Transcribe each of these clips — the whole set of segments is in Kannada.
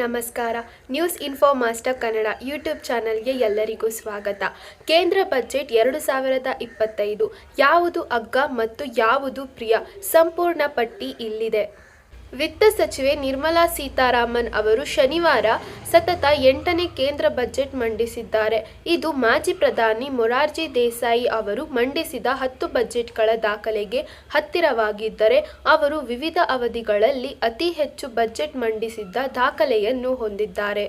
ನಮಸ್ಕಾರ. News info master Kannada YouTube ಚಾನೆಲ್ಗೆ ಎಲ್ಲರಿಗೂ ಸ್ವಾಗತ. ಕೇಂದ್ರ ಬಜೆಟ್ ಎರಡು ಸಾವಿರದ ಇಪ್ಪತ್ತೈದು. ಯಾವುದು ಅಗ್ಗ ಮತ್ತು ಯಾವುದು ಪ್ರಿಯ? ಸಂಪೂರ್ಣ ಪಟ್ಟಿ ಇಲ್ಲಿದೆ. ವಿತ್ತ ಸಚಿವೆ ನಿರ್ಮಲಾ ಸೀತಾರಾಮನ್ ಅವರು ಶನಿವಾರ ಸತತ ಎಂಟನೇ ಕೇಂದ್ರ ಬಜೆಟ್ ಮಂಡಿಸಿದ್ದಾರೆ. ಇದು ಮಾಜಿ ಪ್ರಧಾನಿ ಮೊರಾರ್ಜಿ ದೇಸಾಯಿ ಅವರು ಮಂಡಿಸಿದ ಹತ್ತು ಬಜೆಟ್ಗಳ ದಾಖಲೆಗೆ ಹತ್ತಿರವಾಗಿದ್ದರೆ, ಅವರು ವಿವಿಧ ಅವಧಿಗಳಲ್ಲಿ ಅತಿ ಹೆಚ್ಚು ಬಜೆಟ್ ಮಂಡಿಸಿದ್ದ ದಾಖಲೆಯನ್ನು ಹೊಂದಿದ್ದಾರೆ.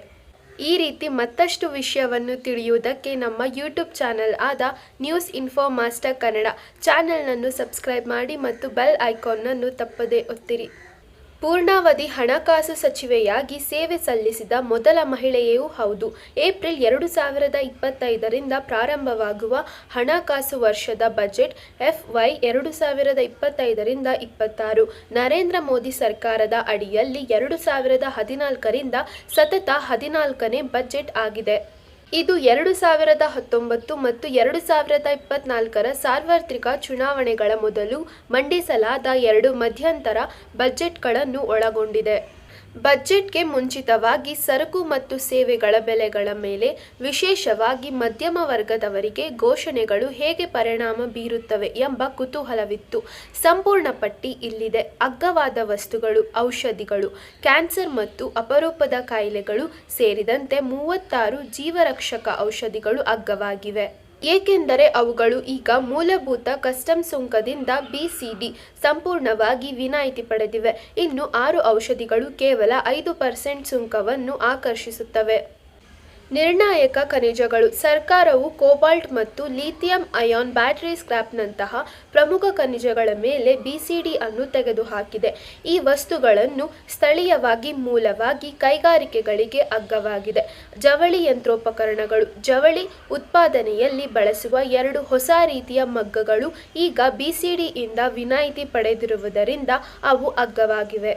ಈ ರೀತಿ ಮತ್ತಷ್ಟು ವಿಷಯವನ್ನು ತಿಳಿಯುವುದಕ್ಕೆ ನಮ್ಮ ಯೂಟ್ಯೂಬ್ ಚಾನೆಲ್ ಆದ ನ್ಯೂಸ್ ಇನ್ಫೋ ಮಾಸ್ಟರ್ ಕನ್ನಡ ಚಾನೆಲ್ನನ್ನು ಸಬ್ಸ್ಕ್ರೈಬ್ ಮಾಡಿ ಮತ್ತು ಬೆಲ್ ಐಕಾನ್ನನ್ನು ತಪ್ಪದೇ ಒತ್ತಿರಿ. ಪೂರ್ಣಾವಧಿ ಹಣಕಾಸು ಸಚಿವೆಯಾಗಿ ಸೇವೆ ಸಲ್ಲಿಸಿದ ಮೊದಲ ಮಹಿಳೆಯೂ ಹೌದು. ಏಪ್ರಿಲ್ ಎರಡು ಸಾವಿರದ ಇಪ್ಪತ್ತೈದರಿಂದ ಪ್ರಾರಂಭವಾಗುವ ಹಣಕಾಸು ವರ್ಷದ ಬಜೆಟ್ ಎಫ್ವೈ ಎರಡು ಸಾವಿರದ ಇಪ್ಪತ್ತೈದರಿಂದ ಇಪ್ಪತ್ತಾರು. ನರೇಂದ್ರ ಮೋದಿ ಸರ್ಕಾರದ ಅಡಿಯಲ್ಲಿ ಎರಡು ಸಾವಿರದ ಹದಿನಾಲ್ಕರಿಂದ ಸತತ ಹದಿನಾಲ್ಕನೇ ಬಜೆಟ್ ಆಗಿದೆ. ಇದು ಎರಡು ಸಾವಿರದ ಹತ್ತೊಂಬತ್ತು ಮತ್ತು ಎರಡು ಸಾವಿರದ ಇಪ್ಪತ್ನಾಲ್ಕರ ಸಾರ್ವತ್ರಿಕ ಚುನಾವಣೆಗಳ ಮೊದಲು ಮಂಡಿಸಲಾದ ಎರಡು ಮಧ್ಯಂತರ ಬಜೆಟ್ಗಳನ್ನು ಒಳಗೊಂಡಿದೆ. ಬಜೆಟ್ಗೆ ಮುಂಚಿತವಾಗಿ ಸರಕು ಮತ್ತು ಸೇವೆಗಳ ಬೆಲೆಗಳ ಮೇಲೆ ವಿಶೇಷವಾಗಿ ಮಧ್ಯಮ ವರ್ಗದವರಿಗೆ ಘೋಷಣೆಗಳು ಹೇಗೆ ಪರಿಣಾಮ ಬೀರುತ್ತವೆ ಎಂಬ ಕುತೂಹಲವಿತ್ತು. ಸಂಪೂರ್ಣ ಪಟ್ಟಿ ಇಲ್ಲಿದೆ. ಅಗ್ಗವಾದ ವಸ್ತುಗಳು, ಔಷಧಿಗಳು, ಕ್ಯಾನ್ಸರ್ ಮತ್ತು ಅಪರೂಪದ ಕಾಯಿಲೆಗಳು ಸೇರಿದಂತೆ ಮೂವತ್ತಾರು ಜೀವರಕ್ಷಕ ಔಷಧಿಗಳು ಅಗ್ಗವಾಗಿವೆ. ಏಕೆಂದರೆ ಅವುಗಳು ಈಗ ಮೂಲಭೂತ ಕಸ್ಟಮ್ ಸುಂಕದಿಂದ ಬಿಸಿಡಿ ಸಂಪೂರ್ಣವಾಗಿ ವಿನಾಯಿತಿ ಪಡೆದಿವೆ. ಇನ್ನು ಆರು ಔಷಧಿಗಳು ಕೇವಲ ಐದು ಪರ್ಸೆಂಟ್ ಸುಂಕವನ್ನು ಆಕರ್ಷಿಸುತ್ತವೆ. ನಿರ್ಣಾಯಕ ಖನಿಜಗಳು, ಸರ್ಕಾರವು ಕೋಬಾಲ್ಟ್ ಮತ್ತು ಲಿಥಿಯಂ ಅಯಾನ್ ಬ್ಯಾಟರಿ ಸ್ಕ್ರಾಪ್ನಂತಹ ಪ್ರಮುಖ ಖನಿಜಗಳ ಮೇಲೆ ಬಿಸಿಡಿ ಅನ್ನು ತೆಗೆದುಹಾಕಿದೆ. ಈ ವಸ್ತುಗಳನ್ನು ಸ್ಥಳೀಯವಾಗಿ ಮೂಲವಾಗಿ ಕೈಗಾರಿಕೆಗಳಿಗೆ ಅಗ್ಗವಾಗಿದೆ. ಜವಳಿ ಯಂತ್ರೋಪಕರಣಗಳು, ಜವಳಿ ಉತ್ಪಾದನೆಯಲ್ಲಿ ಬಳಸುವ ಎರಡು ಹೊಸ ರೀತಿಯ ಮಗ್ಗಗಳು ಈಗ ಬಿಸಿಡಿಯಿಂದ ವಿನಾಯಿತಿ ಪಡೆದಿರುವುದರಿಂದ ಅವು ಅಗ್ಗವಾಗಿವೆ.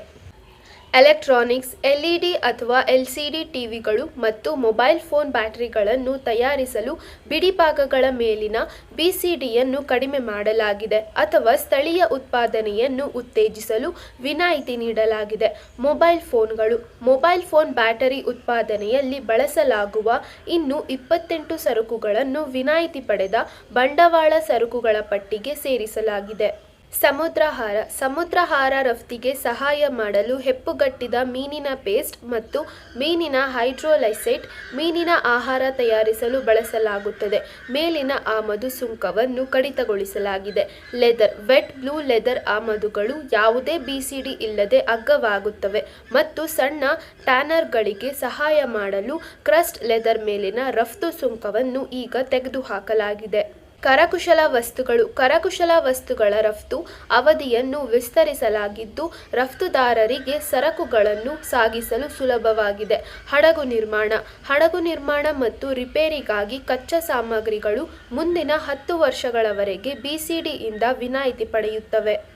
ಎಲೆಕ್ಟ್ರಾನಿಕ್ಸ್, ಎಲ್ಇಡಿ ಅಥವಾ ಎಲ್ಸಿಡಿ ಟಿವಿಗಳು ಮತ್ತು ಮೊಬೈಲ್ ಫೋನ್ ಬ್ಯಾಟರಿಗಳನ್ನು ತಯಾರಿಸಲು ಬಿಡಿಭಾಗಗಳ ಮೇಲಿನ ಬಿಸಿಡಿಯನ್ನು ಕಡಿಮೆ ಮಾಡಲಾಗಿದೆ ಅಥವಾ ಸ್ಥಳೀಯ ಉತ್ಪಾದನೆಯನ್ನು ಉತ್ತೇಜಿಸಲು ವಿನಾಯಿತಿ ನೀಡಲಾಗಿದೆ. ಮೊಬೈಲ್ ಫೋನ್ಗಳು, ಮೊಬೈಲ್ ಫೋನ್ ಬ್ಯಾಟರಿ ಉತ್ಪಾದನೆಯಲ್ಲಿ ಬಳಸಲಾಗುವ ಇನ್ನು ಇಪ್ಪತ್ತೆಂಟು ಸರಕುಗಳನ್ನು ವಿನಾಯಿತಿ ಪಡೆದ ಬಂಡವಾಳ ಸರಕುಗಳ ಪಟ್ಟಿಗೆ ಸೇರಿಸಲಾಗಿದೆ. ಸಮುದ್ರಾಹಾರ ಸಮುದ್ರಾಹಾರ ರಫ್ತಿಗೆ ಸಹಾಯ ಮಾಡಲು ಹೆಪ್ಪುಗಟ್ಟಿದ ಮೀನಿನ ಪೇಸ್ಟ್ ಮತ್ತು ಮೀನಿನ ಹೈಡ್ರೋಲೈಸೇಟ್, ಮೀನಿನ ಆಹಾರ ತಯಾರಿಸಲು ಬಳಸಲಾಗುತ್ತದೆ. ಮೇಲಿನ ಆಮದು ಸುಂಕವನ್ನು ಕಡಿತಗೊಳಿಸಲಾಗಿದೆ. ಲೆದರ್, ವೆಟ್, ಬ್ಲೂ ಲೆದರ್ ಆಮದುಗಳು ಯಾವುದೇ ಬಿಸಿಡಿ ಇಲ್ಲದೆ ಅಗ್ಗವಾಗುತ್ತವೆ ಮತ್ತು ಸಣ್ಣ ಟ್ಯಾನರ್ಗಳಿಗೆ ಸಹಾಯ ಮಾಡಲು ಕ್ರಸ್ಟ್ ಲೆದರ್ ಮೇಲಿನ ರಫ್ತು ಸುಂಕವನ್ನು ಈಗ ತೆಗೆದುಹಾಕಲಾಗಿದೆ. ಕರಕುಶಲ ವಸ್ತುಗಳು, ಕರಕುಶಲ ವಸ್ತುಗಳ ರಫ್ತು ಅವಧಿಯನ್ನು ವಿಸ್ತರಿಸಲಾಗಿದ್ದು, ರಫ್ತುದಾರರಿಗೆ ಸರಕುಗಳನ್ನು ಸಾಗಿಸಲು ಸುಲಭವಾಗಿದೆ. ಹಡಗು ನಿರ್ಮಾಣ ಹಡಗು ನಿರ್ಮಾಣ ಮತ್ತು ರಿಪೇರಿಗಾಗಿ ಕಚ್ಚಾ ಸಾಮಗ್ರಿಗಳು ಮುಂದಿನ ಹತ್ತು ವರ್ಷಗಳವರೆಗೆ ಬಿಸಿಡಿಯಿಂದ ವಿನಾಯಿತಿ ಪಡೆಯುತ್ತವೆ.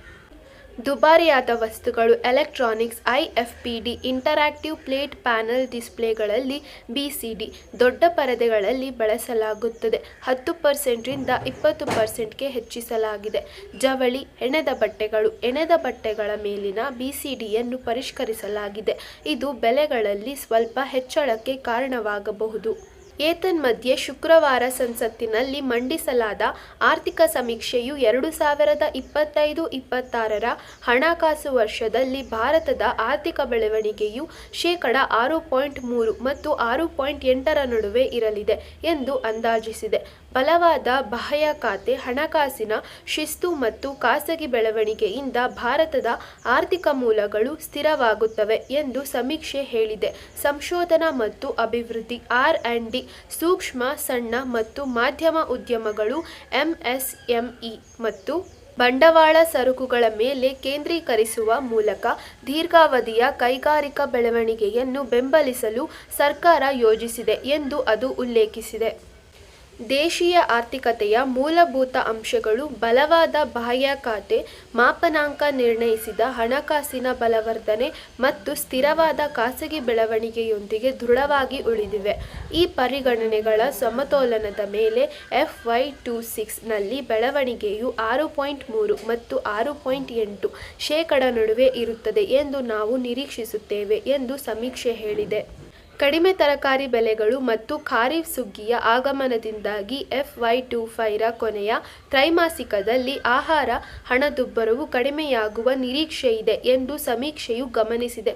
ದುಬಾರಿಯಾದ ವಸ್ತುಗಳು electronics IFPD interactive plate panel ಡಿಸ್ಪ್ಲೇಗಳಲ್ಲಿ BCD ದೊಡ್ಡ ಪರದೆಗಳಲ್ಲಿ ಬಳಸಲಾಗುತ್ತದೆ. ಹತ್ತು ಪರ್ಸೆಂಟ್ರಿಂದ ಇಪ್ಪತ್ತು ಪರ್ಸೆಂಟ್ಗೆ ಹೆಚ್ಚಿಸಲಾಗಿದೆ. ಜವಳಿ ಹೆಣೆದ ಬಟ್ಟೆಗಳು ಹೆಣೆದ ಬಟ್ಟೆಗಳ ಮೇಲಿನ ಬಿಸಿಡಿಯನ್ನು ಪರಿಷ್ಕರಿಸಲಾಗಿದೆ. ಇದು ಬೆಲೆಗಳಲ್ಲಿ ಸ್ವಲ್ಪ ಹೆಚ್ಚಳಕ್ಕೆ ಕಾರಣವಾಗಬಹುದು. ಏತನ್ಮಧ್ಯೆ ಶುಕ್ರವಾರ ಸಂಸತ್ತಿನಲ್ಲಿ ಮಂಡಿಸಲಾದ ಆರ್ಥಿಕ ಸಮೀಕ್ಷೆಯು ಎರಡು ಸಾವಿರದ ಇಪ್ಪತ್ತೈದು ಇಪ್ಪತ್ತಾರರ ಹಣಕಾಸು ವರ್ಷದಲ್ಲಿ ಭಾರತದ ಆರ್ಥಿಕ ಬೆಳವಣಿಗೆಯು ಶೇಕಡ ಆರು ಪಾಯಿಂಟ್ ಮೂರು ಮತ್ತು ಆರು ಪಾಯಿಂಟ್ ಎಂಟರ ನಡುವೆ ಇರಲಿದೆ ಎಂದು ಅಂದಾಜಿಸಿದೆ. ಬಲವಾದ ಬಾಹ್ಯ ಖಾತೆ, ಹಣಕಾಸಿನ ಶಿಸ್ತು ಮತ್ತು ಖಾಸಗಿ ಬೆಳವಣಿಗೆಯಿಂದ ಭಾರತದ ಆರ್ಥಿಕ ಮೂಲಗಳು ಸ್ಥಿರವಾಗುತ್ತವೆ ಎಂದು ಸಮೀಕ್ಷೆ ಹೇಳಿದೆ. ಸಂಶೋಧನಾ ಮತ್ತು ಅಭಿವೃದ್ಧಿ, ಆರ್ ಆ್ಯಂಡ್ ಡಿ, ಸೂಕ್ಷ್ಮ, ಸಣ್ಣ ಮತ್ತು ಮಾಧ್ಯಮ ಉದ್ಯಮಗಳು, ಎಂಎಸ್ಎಂಇ ಮತ್ತು ಬಂಡವಾಳ ಸರಕುಗಳ ಮೇಲೆ ಕೇಂದ್ರೀಕರಿಸುವ ಮೂಲಕ ದೀರ್ಘಾವಧಿಯ ಕೈಗಾರಿಕಾ ಬೆಳವಣಿಗೆಯನ್ನು ಬೆಂಬಲಿಸಲು ಸರ್ಕಾರ ಯೋಜಿಸಿದೆ ಎಂದು ಅದು ಉಲ್ಲೇಖಿಸಿದೆ. ದೇಶೀಯ ಆರ್ಥಿಕತೆಯ ಮೂಲಭೂತ ಅಂಶಗಳು ಬಲವಾದ ಬಾಹ್ಯ ಖಾತೆ, ಮಾಪನಾಂಕ ನಿರ್ಣಯಿಸಿದ ಹಣಕಾಸಿನ ಬಲವರ್ಧನೆ ಮತ್ತು ಸ್ಥಿರವಾದ ಖಾಸಗಿ ಬೆಳವಣಿಗೆಯೊಂದಿಗೆ ದೃಢವಾಗಿ ಉಳಿದಿವೆ. ಈ ಪರಿಗಣನೆಗಳ ಸಮತೋಲನದ ಮೇಲೆ ಎಫ್ ವೈ ಟೂ ಸಿಕ್ಸ್ನಲ್ಲಿ ಬೆಳವಣಿಗೆಯು ಆರು ಪಾಯಿಂಟ್ ಮೂರು ಮತ್ತು ಆರು ಪಾಯಿಂಟ್ ಎಂಟು ಶೇಕಡ ನಡುವೆ ಇರುತ್ತದೆ ಎಂದು ನಾವು ನಿರೀಕ್ಷಿಸುತ್ತೇವೆ ಎಂದು ಸಮೀಕ್ಷೆ ಹೇಳಿದೆ. ಕಡಿಮೆ ತರಕಾರಿ ಬೆಲೆಗಳು ಮತ್ತು ಖಾರೀಫ್ ಸುಗ್ಗಿಯ ಆಗಮನದಿಂದಾಗಿ ಎಫ್ ವೈ ಟು ಫೈರ ಕೊನೆಯ ತ್ರೈಮಾಸಿಕದಲ್ಲಿ ಆಹಾರ ಹಣದುಬ್ಬರವು ಕಡಿಮೆಯಾಗುವ ನಿರೀಕ್ಷೆಯಿದೆ ಎಂದು ಸಮೀಕ್ಷೆಯು ಗಮನಿಸಿದೆ.